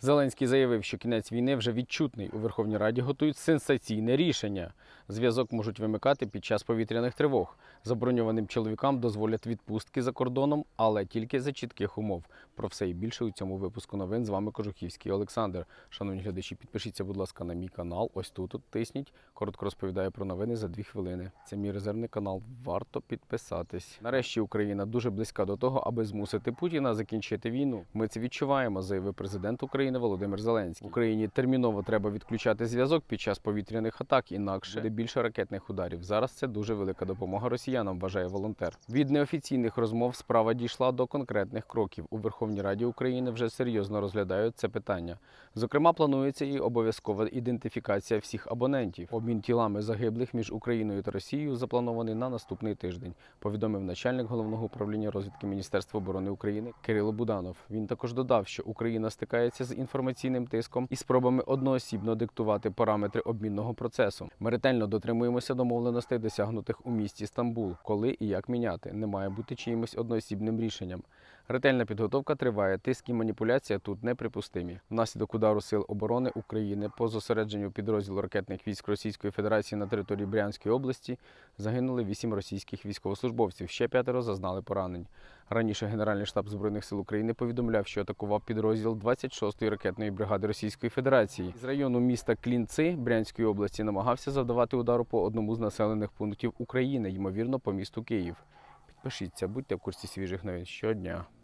Зеленський заявив, що кінець війни вже відчутний. У Верховній Раді готують сенсаційне рішення. Зв'язок можуть вимикати під час повітряних тривог. Заброньованим чоловікам дозволять відпустки за кордоном, але тільки за чітких умов. Про все і більше у цьому випуску новин з вами Кожухівський Олександр. Шановні глядачі, підпишіться, будь ласка, на мій канал. Ось тут от тисніть. Коротко розповідаю про новини за дві хвилини. Це мій резервний канал. Варто підписатись. Нарешті Україна дуже близька до того, аби змусити Путіна закінчити війну. Ми це відчуваємо, заявив президент України Володимир Зеленський. Україні терміново треба відключати зв'язок під час повітряних атак, інакше буде більше ракетних ударів. Зараз це дуже велика допомога росіянам, вважає волонтер. Від неофіційних розмов справа дійшла до конкретних кроків. У Верховній Раді України вже серйозно розглядають це питання. Зокрема, планується і обов'язкова ідентифікація всіх абонентів. Обмін тілами загиблих між Україною та Росією запланований на наступний тиждень. Повідомив начальник головного управління розвідки Міністерства оборони України Кирило Буданов. Він також додав, що Україна стикається з інформаційним тиском і спробами одноосібно диктувати параметри обмінного процесу. Ми ретельно дотримуємося домовленостей, досягнутих у місті Стамбул, коли і як міняти. Не має бути чиїмось одноосібним рішенням. Ретельна підготовка триває. Тиск і маніпуляція тут неприпустимі. Внаслідок удару сил оборони України по зосередженню підрозділу ракетних військ Російської Федерації на території Брянської області загинули вісім російських військовослужбовців. Ще п'ятеро зазнали поранень. Раніше Генеральний штаб збройних сил України повідомляв, що атакував підрозділ 26-ї ракетної бригади Російської Федерації з району міста Клінци Брянської області. Намагався завдавати удару по одному з населених пунктів України, ймовірно, по місту Київ. Підпишіться, будьте в курсі свіжих новин щодня.